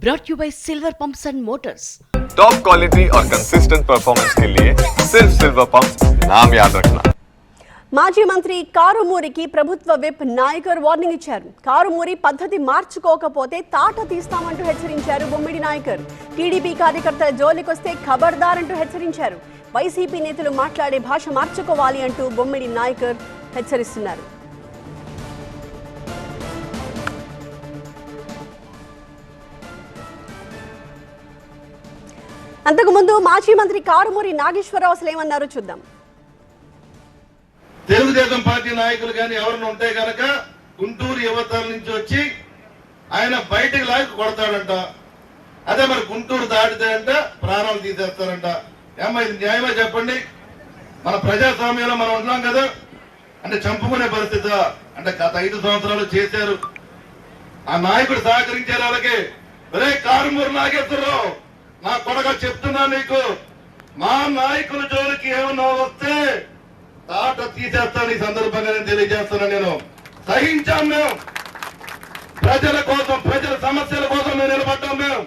brought you by Silver Pumps and Motors. Top quality और consistent performance के लिए सिर्फ सिल्वर पंप नाम याद रखना మాజీ మంత్రి కారుమూరికి ప్రభుత్వ విప్ నాయకర్ వార్నింగ్ ఇచ్చారు కారుమూరి పద్ధతి మార్చుకోకపోతే తాట తీస్తామంటూ హెచ్చరించారు బొమ్మిడి నాయకర్ టీడీపీ కార్యకర్తల జోలికొస్తే ఖబర్దార్ అంటూ హెచ్చరించారు వైసీపీ నేతలు మాట్లాడే భాష మార్చుకోవాలి అంటూ బొమ్మిడి నాయకర్ హెచ్చరిస్తున్నారు అంతకుముందు మాజీ మంత్రి కారుమూరి నాగేశ్వరరావు అసలు ఏమన్నారో చూద్దాం. తెలుగుదేశం పార్టీ నాయకులు కానీ ఎవరైనా ఉంటే గనక గుంటూరు యువతల నుంచి వచ్చి ఆయన బయటకు లాగి కొడతాడంట. అదే మరి గుంటూరు దాటితే అంట ప్రాణాలు తీసేస్తారంట. ఏమ్మా ఇది న్యాయమే చెప్పండి? మన ప్రజాస్వామ్యంలో మనం ఉంటున్నాం కదా. అంటే చంపుకునే పరిస్థితి. అంటే గత ఐదు సంవత్సరాలు చేశారు. ఆ నాయకుడు సహకరించారు అలాగే రే కారుమూరు నాగేశ్వరరావు! నా కొడక చెప్తున్నా నీకు. మా నాయకుల జోలికి ఏమన్నా వస్తే తాట తీసేస్తాను ఈ సందర్భంగా నేను తెలియజేస్తున్నా నేను. సహించాం మేము. ప్రజల కోసం ప్రజల సమస్యల కోసం మేము నిలబడ్డాం మేము.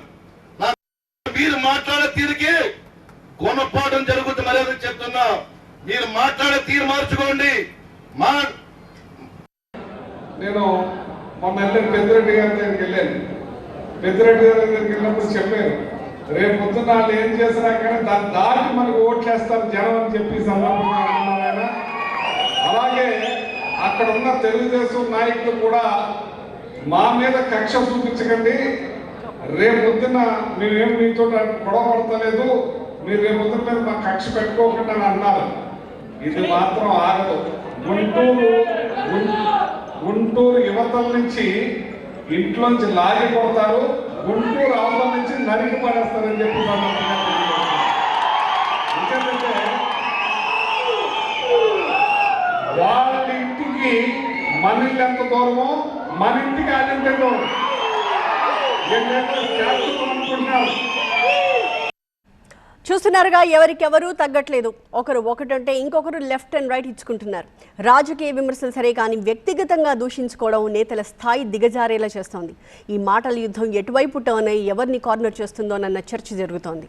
మీరు మాట్లాడే తీరుకి గుణపాఠం జరుగుతుంది మర్యాద చెప్తున్నా. మీరు మాట్లాడే తీరు మార్చుకోండి. మా నేను మొన్న వెళ్ళాను పెద్దిరెడ్డి గారి దగ్గరికి వెళ్ళాను. పెద్దిరెడ్డి గారి దగ్గరికి వెళ్ళినప్పుడు చెప్పాను. రేపు పొద్దున్న వాళ్ళు ఏం చేసినా కానీ దాన్ని దాటి మనకు ఓట్లేస్తారు జనం అని చెప్పి ఈ సందర్భంగా అన్నారు అలాగే అక్కడ ఉన్న తెలుగుదేశం నాయకులు కూడా మా మీద కక్ష చూపించకండి. రేపు పొద్దున్న మేమేం మీతో గొడవ పడతలేదు. మీరు రేపు పొద్దున్న మీద మా కక్ష పెట్టుకోకుండా అని అన్నారు. ఇది మాత్రం ఆగదు. గుంటూరు గుంటూరు యువతల నుంచి ఇంట్లోంచి లాగి కొడతారు గుంటూరు అవతల నుంచి నరికి పడేస్తారని చెప్పి ఎందుకంటే వాళ్ళ ఇంటికి మన ఇల్లు ఎంత దూరమో మన ఇంటికి ఆయన ఎంత దూరం. అనుకుంటున్నారు చూస్తున్నారుగా ఎవరికెవరూ తగ్గట్లేదు. ఒకరు ఒకటంటే ఇంకొకరు లెఫ్ట్ అండ్ రైట్ ఇచ్చుకుంటున్నారు. రాజకీయ విమర్శలు సరే కానీ వ్యక్తిగతంగా దూషించుకోవడం నేతల స్థాయి దిగజారేలా చేస్తోంది. ఈ మాటల యుద్ధం ఎటువైపు టర్న్ అయి ఎవరిని కార్నర్ చేస్తుందోనన్న చర్చ జరుగుతోంది.